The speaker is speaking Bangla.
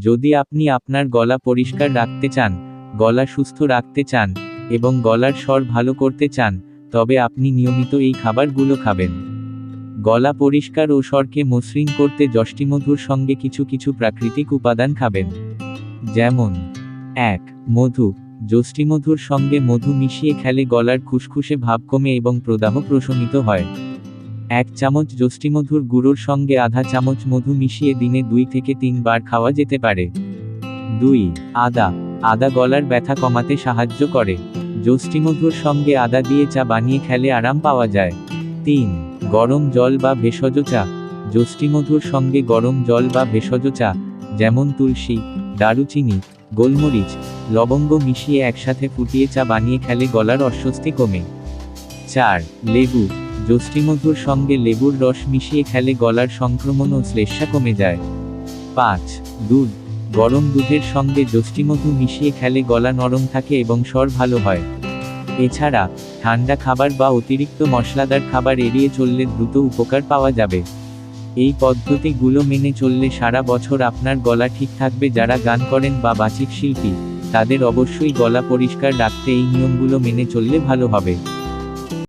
যদি আপনি আপনার গলা পরিষ্কার রাখতে চান, গলা সুস্থ রাখতে চান, এবং গলার স্বর ভালো করতে চান, তবে আপনি নিয়মিত এই খাবারগুলো খাবেন। গলা পরিষ্কার ও স্বরকে মসৃণ করতে যষ্টিমধুর সঙ্গে কিছু কিছু প্রাকৃতিক উপাদান খাবেন। যেমন, এক, মধু। যষ্টিমধুর সঙ্গে মধু মিশিয়ে খেলে গলার খুসখুসে ভাব কমে এবং প্রদাহ প্রশমিত হয়। এক চামচ যষ্টিমধুর গুঁড়োর সঙ্গে আধা চামচ মধু মিশিয়ে দিনে দুই থেকে তিনবার খাওয়া যেতে পারে। দুই, আদা। আদা গলার ব্যথা কমাতে সাহায্য করে। যষ্টিমধুর সঙ্গে আদা দিয়ে চা বানিয়ে খেলে আরাম পাওয়া যায়। তিন, গরম জল বা ভেষজ চা। যষ্টিমধুর সঙ্গে গরম জল বা ভেষজ চা, যেমন তুলসী, দারুচিনি, গোলমরিচ, লবঙ্গ মিশিয়ে একসাথে ফুটিয়ে চা বানিয়ে খেলে গলার অস্বস্তি কমে। চার, লেবু। যষ্টিমধুর সঙ্গে লেবুর রস মিশিয়ে খেলে গলার সংক্রমণ ও শ্লেষ্মা কমে যায়। পাঁচ, দুধ। গরম দুধের সঙ্গে যষ্টিমধু মিশিয়ে খেলে গলা নরম থাকে এবং স্বর ভালো হয়। এছাড়া, ঠান্ডা খাবার বা অতিরিক্ত মশলাদার খাবার এড়িয়ে চললে দ্রুত উপকার পাওয়া যাবে। এই পদ্ধতিগুলো মেনে চললে সারা বছর আপনার গলা ঠিক থাকবে যারা গান করেন বা বাচিক শিল্পী, তাদের অবশ্যই গলা পরিষ্কার রাখতে এই নিয়মগুলো মেনে চললে ভালো হবে।